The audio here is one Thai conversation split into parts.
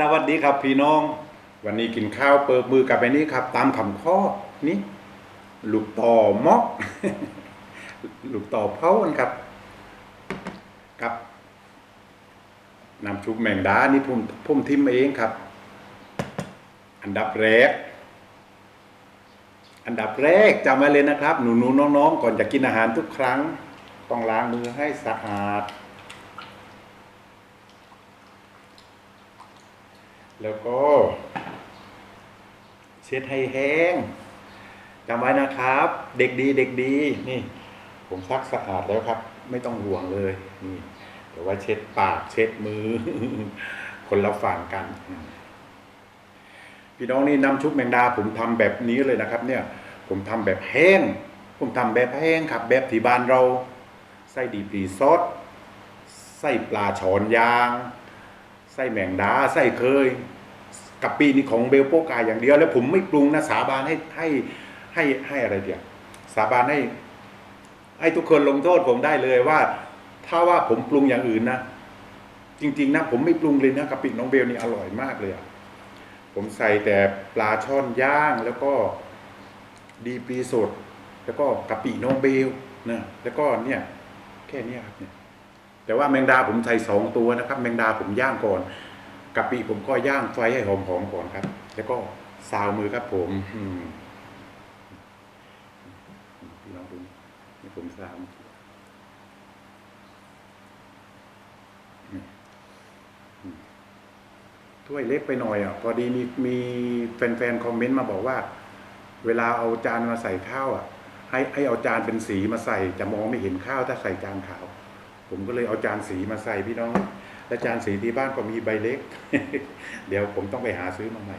สวัสดีครับพี่น้อง วันนี้กินข้าวเปิดมือกับไปนี้ครับ ตามคำข้อนี่ลูกต่อมอกลูกต่อเผากันครับ กับน้ำชุบแมงดานี่ผมผมทิมเองครับ อันดับแรก อันดับแรกจำไว้เลยนะครับ หนูๆน้องๆ ก่อนจะกินอาหารทุกครั้ง ต้องล้างมือให้สะอาด แล้วก็ เช็ดให้แห้งจำไว้นะครับ เด็กดีเด็กดีนี่ ผมซักสะอาดแล้วครับ ไม่ต้องห่วงเลยนี่แต่ว่าเช็ดปากเช็ดมือ คนละฝั่งกันพี่น้องนี่น้ำชุบแมงดา ผมทำแบบนี้เลยนะครับ เนี่ย ผมทำแบบแห้ง ผมทำแบบแห้งครับ แบบที่บ้านเราใส่ดีปรีซอสใส่ปลาช้อนยาง ไส้แมงดาไส้เคยกับปีนี่ของเบลโปกาอย่างเดียว แล้วผมไม่ปรุงนะสาบานให้ให้ให้ให้อะไรเดียวสาบานให้ให้ทุกคนลงโทษผมได้เลยว่า ถ้าว่าผมปรุงอย่างอื่นนะจริง ๆ นะ ผมไม่ปรุงเลยนะกะปิน้องเบลนี่อร่อยมากเลยอะผมใส่แต่ปลาช่อนย่างแล้วก็ดีปีสด แล้วก็กะปิน้องเบลนะแล้วก็เนี่ย แค่นี้ครับเนี่ย แต่ว่าแมงดาผมใส่สองตัวนะครับ แมงดาผมย่างก่อนกะปิผมก็ย่างไฟให้หอมๆก่อนครับ แล้วก็ซาวมือครับผมพี่น้องดูนี่ผมซาวถ้วยเล็กไปหน่อยอะพอดีมีมีแฟนๆคอมเมนต์มาบอกว่า เวลาเอาจานมาใส่ข้าวอะ ให้ให้เอาจานเป็นสีมาใส่จะมองไม่เห็นข้าวถ้าใส่จานขาว ผมก็เลยเอาจานสีมาใส่พี่น้อง และจานสีที่บ้านก็มีใบเล็ก เดี๋ยวผมต้องไปหาซื้อมาใหม่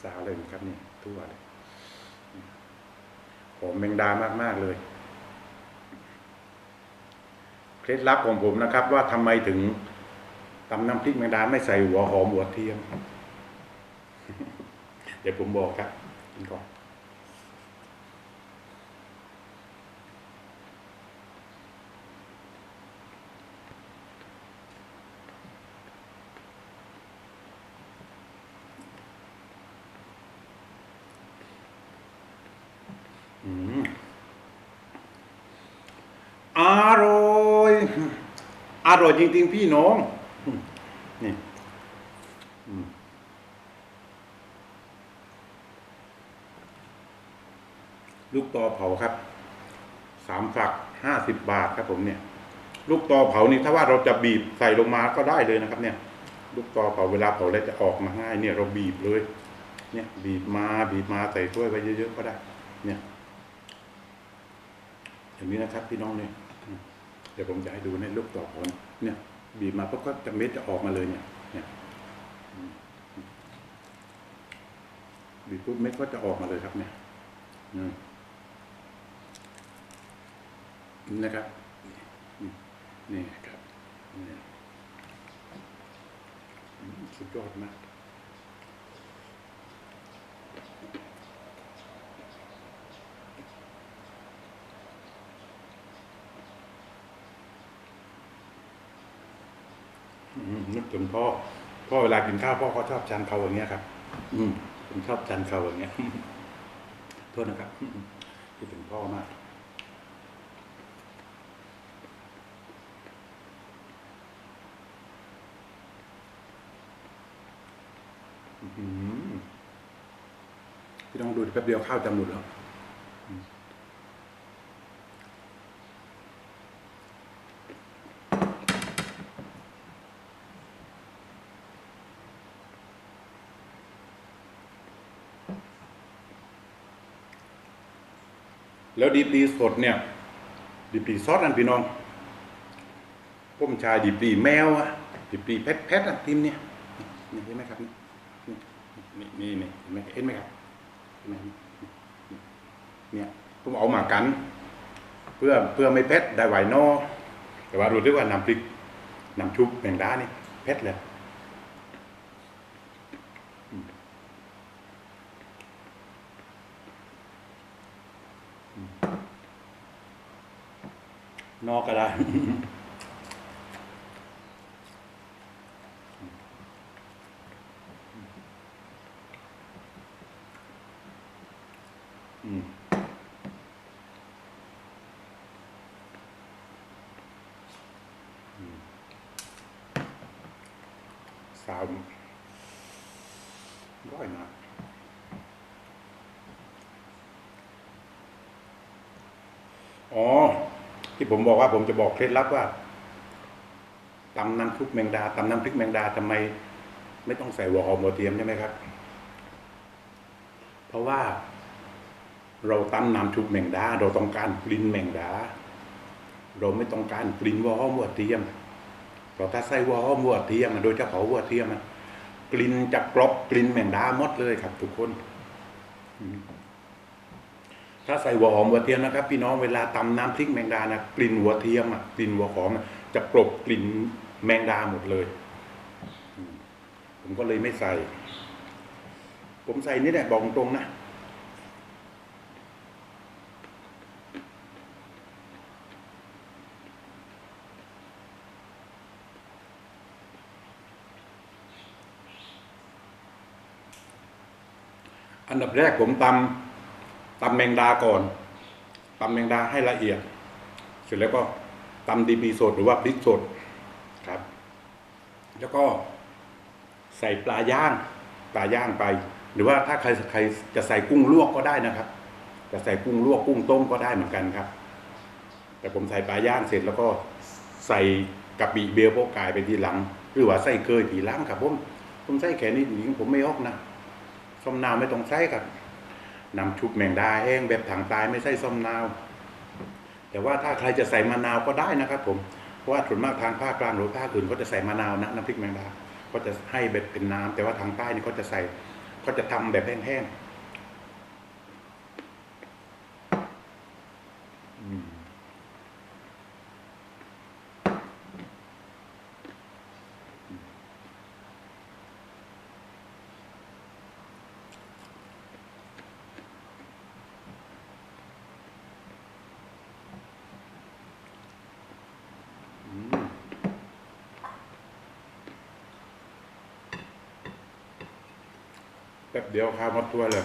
สาวเลยครับนี่ทั่วเลยหอมแมงดามาก ๆ เลยเคล็ดลับของผมนะครับ ว่าทำไมถึงตำน้ำพริกแมงดาไม่ใส่หัวหอมหัวเทียม เดี๋ยวผมบอกครับกินก่อนอืมอร่อย อร่อยจริง ๆ พี่น้องอืมนี่อืม ลูกตอเผาครับสามฝักห้าสิบบาทครับผมเนี่ย ลูกตอเผานี่ถ้าว่าเราจะบีบใส่ลงมาก็ได้เลยนะครับ เนี่ย ลูกตอเผาเวลาเผาแล้วจะออกมาง่าย เนี่ยเราบีบเลย เนี่ย บีบมาบีบมาใส่ถ้วยไว้เยอะๆก็ได้ เนี่ย อย่างนี้นะครับพี่น้องเนี่ยเดี๋ยวผมจะให้ดูในลูกต่อผลเนี่ย บีบมาปุ๊บก็จะเม็ดจะออกมาเลยเนี่ย เนี่ยบีบปุ๊บเม็ดก็จะออกมาเลยครับเนี่ยอืม นะครับ นี่ครับนี่สุดยอดมากนึกถึงพ่อ พ่อเวลากินข้าวพ่อเขาชอบจานเขาอย่างเงี้ยครับ อืมผมชอบจานเขาอย่างเงี้ย โทษนะครับอืมคิดถึงพ่อมาก อื้อหือ พี่ต้องดูแป๊บเดียวข้าวจะหมดแล้วแล้วดีปีสดเนี่ย ดีปีซอสอันพี่น้องพุ่มชายดีปีแมวอะดีปรีเพชรเพชรอะทีมเนี่ยเห็นไหมครับนี่ นี่นี่เห็นไหมเห็นไหมครับเห็นไหมเนี่ยผมเอามากัน เพื่อเพื่อไม่เพชรได้ไหวนอแต่ว่ารู้ด้วยว่าน้ำพริกน้ำชุบแมงดานี่เพชรเลยนอกก็ได้ อืมอืม สาวร้อยมาอ๋อ ที่ผมบอกว่าผมจะบอกเคล็ดลับว่าตำน้ำพริกแมงดาตำน้ำพริกแมงดาทำไม ไม่ต้องใส่หัวหอมหัวเทียมใช่ไหมครับ เพราะว่า เราตำน้ำชุบแมงดา เราต้องการกลิ่นแมงดา เราไม่ต้องการกลิ่นหัวหอมหัวเทียมเพราะถ้าใส่หัวหอมหัวเทียมโดยเฉพาะหัวเทียมกลิ่นจะกรอบกลิ่นแมงดาหมดเลยครับ ทุกคน ถ้าใส่หัวหอมหัวเทียมนะครับ พี่น้องเวลาตำน้ำพริกแมงดานะกลิ่นหัวเทียมอะกลิ่นหัวหอมจะกลบกลิ่นแมงดาหมดเลย ผมก็เลยไม่ใส่ ผมใส่นี่แหละบอกตรงนะ อันดับแรกผมตำตำแมงดาก่อนตำแมงดาให้ละเอียด เสร็จแล้วก็ตำดีปีสดหรือว่าพริกสดครับ แล้วก็ใส่ปลาย่างปลาย่างไป หรือว่าถ้าใครใครจะใส่กุ้งลวกก็ได้นะครับ จะใส่กุ้งลวกกุ้งต้มก็ได้เหมือนกันครับ แต่ผมใส่ปลาย่างเสร็จแล้วก็ใส่กะปิเบลโปกายไปทีหลัง หรือว่าใส่เกยทีหลังครับผมผมใส่แค่นี้จริงผมไม่ออกนะ ส้มนาวไม่ต้องใช้ครับนำชุบแมงดาแห้งแบบถังตายไม่ใช่ส้มนาว แต่ว่าถ้าใครจะใส่มะนาวก็ได้นะครับผมเพราะว่าส่วนมากทางภาคกลางหรือภาคอื่นเขาจะใส่มะนาวนะน้ำพริกแมงดาก็จะให้แบบเป็นน้ำแต่ว่าทางใต้นี่เขาจะใส่เขาจะทำแบบแห้งๆ แป๊บเดียวข้าวหมดตัวเลย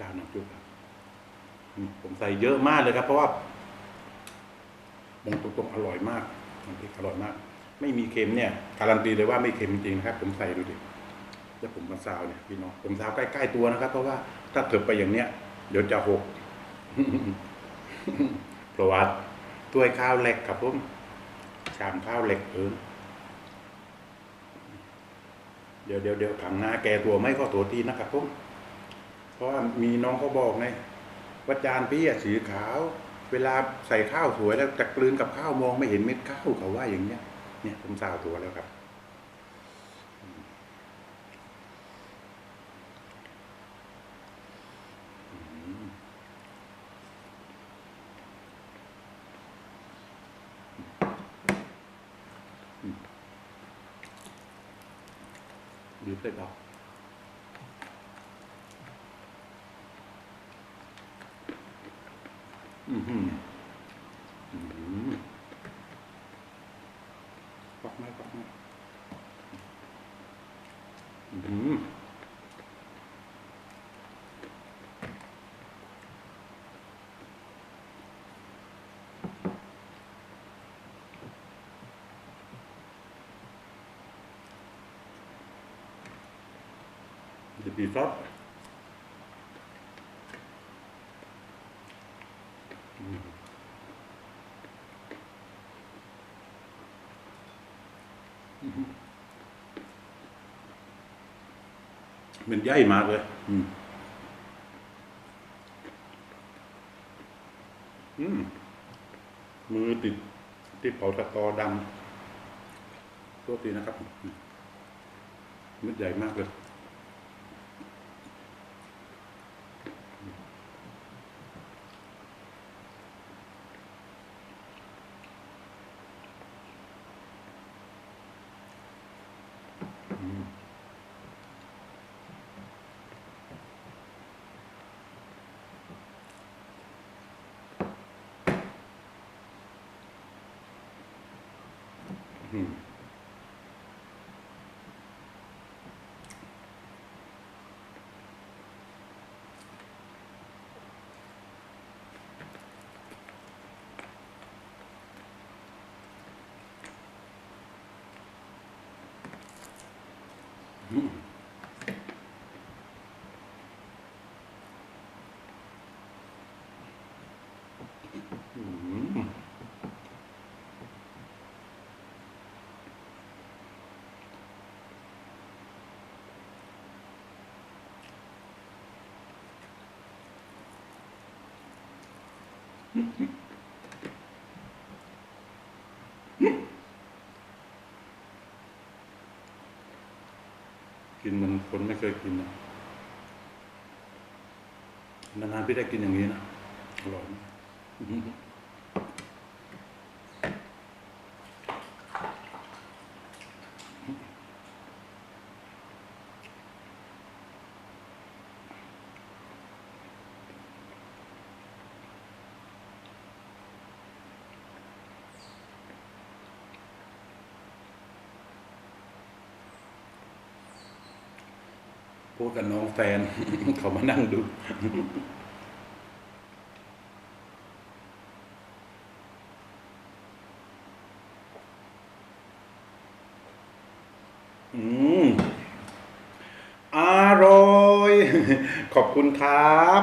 ดาวน้ำจุบครับผมใส่เยอะมากเลยครับ เพราะว่าบงตรงๆอร่อยมากน้ำพริกอร่อยมาก ไม่มีเค็มเนี่ย การันตีเลยว่าไม่เค็มจริงๆนะครับ ผมใส่ดูดิแล้วผมมาซาวเนี่ยพี่น้องผมซาวใกล้ๆตัวนะครับ เพราะว่าถ้าเถิบไปอย่างเนี้ย เดี๋ยวจะหกเพราะว่า ถ้วยข้าวเหล็กครับผมชามข้าวเหล็กเออเดี๋ยวเดี๋ยวเดี๋ยวผังหน้าแกตัวไม่ก็ตัวทีนะครับผมเพราะว่ามีน้องเขาบอกไงว่าจานพี่อะสีขาว เวลาใส่ข้าวสวยแล้วจะกลืนกับข้าวมองไม่เห็นเม็ดข้าวเขาว่าอย่างเนี้ย เนี่ยผมสาวตัวแล้วครับ ยือได้เปล่าอือหืออือหือปักไหมปักไหมอืม อือหือมันใหญ่มากเลย อืม อืม มือติดติดเผาตะกอดำโทษทีนะครับมเม็ดใหญ่มากเลย อืม อืมอืม กินเหมันคนไม่เคยกินนะนานๆพี่ได้กินอย่างนี้นะอร่อย พูดกับน้องแฟน เขามานั่งดู อืม อร่อย ขอบคุณครับ